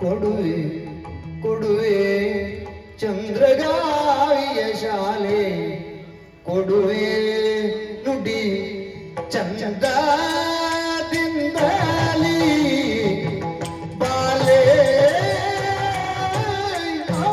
ಕೊಡುವೆ ಕೊಡುವೆ ಚಂದ್ರಗಾವಿಯ ಶಾಲೆ. ಕೊಡುವೆ ನುಡಿ ಚಂದದಿಂದಲಿ ಬಾಲೆ ಆ,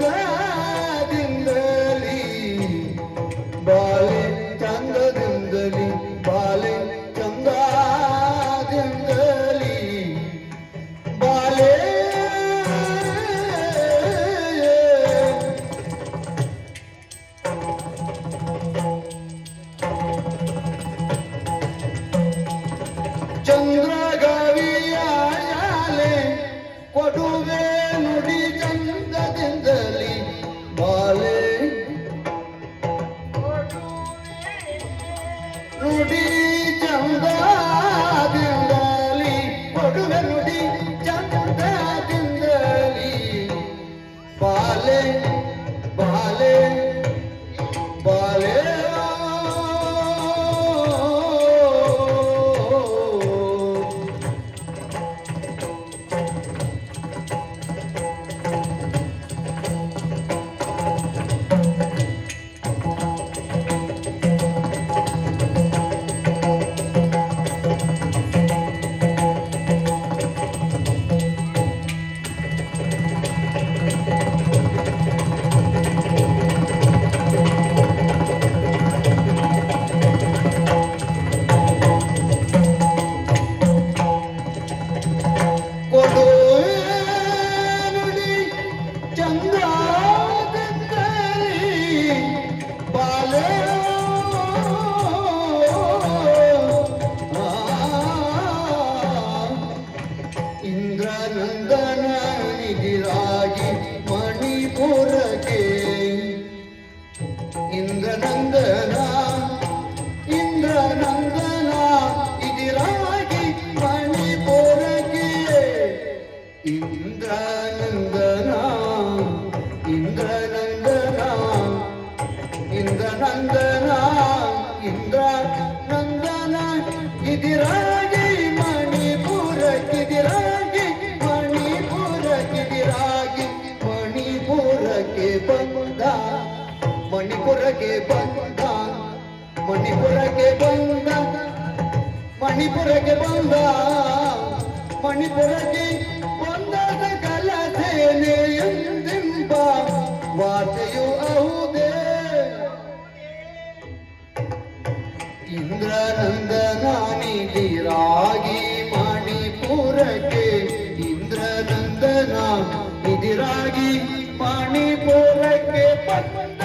দেবা चंद्रा जिंदली पाले நந்தனா இந்திர நந்தனா இதிராகி மணி போரகியே இந்திர நந்தனா இந்திர நந்தனா இந்திர நந்தனா இந்திர நந்தனா இதிராகி மணி போரகிதிராகி மணி போரகிதிராகி மணி போரகி பங்கு ಮಣಿಪುರಕ್ಕೆ ಬಂದ ಮಣಿಪುರಕ್ಕೆ ಬಂದ ಮಣಿಪುರಕ್ಕೆ ಬಂದ ಮಣಿಪುರಕ್ಕೆ ಬಂದ ಕಲ ಸೇನೆ ಎಂದೆಂಬ ವಾರ್ತೆಯು ಹೌದೇ ಇಂದ್ರನಂದನ ನಿಧಿರಾಗಿ ಮಣಿಪುರಕ್ಕೆ ಇಂದ್ರನಂದನ ನಿಧಿರಾಗಿ ಮಣಿಪುರಕ್ಕೆ ಬಂದ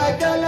ಸಕಲ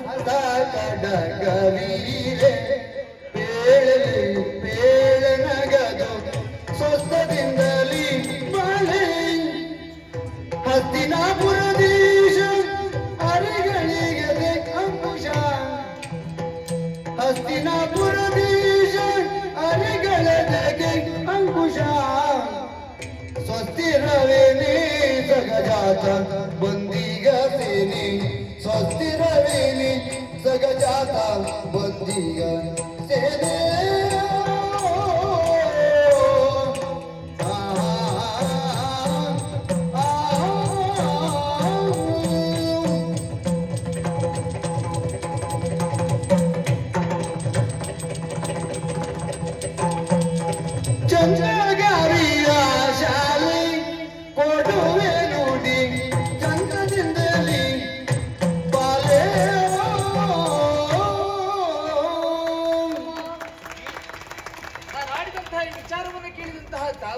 ಹಸ್ತ ಕಡಗವೀರೆ ಬೇಳೆ ಬೇಳೆ ನಗದು ಸ್ವಸ್ಥದಿಂದಲೇ ಬಲೆ ಹಸ್ತಿನಾಪುರದೀಶ ಅರಿಗಳಿಗೆ ಅಂಕುಶ ಹಸ್ತಿನಾಪುರದೀಶ ಅರಿಗಳಿಗೆ ಅಂಕುಶ ಸ್ವಸ್ತಿರವೇನೆ ಸಗಜಾತ ಬಂದಿಗ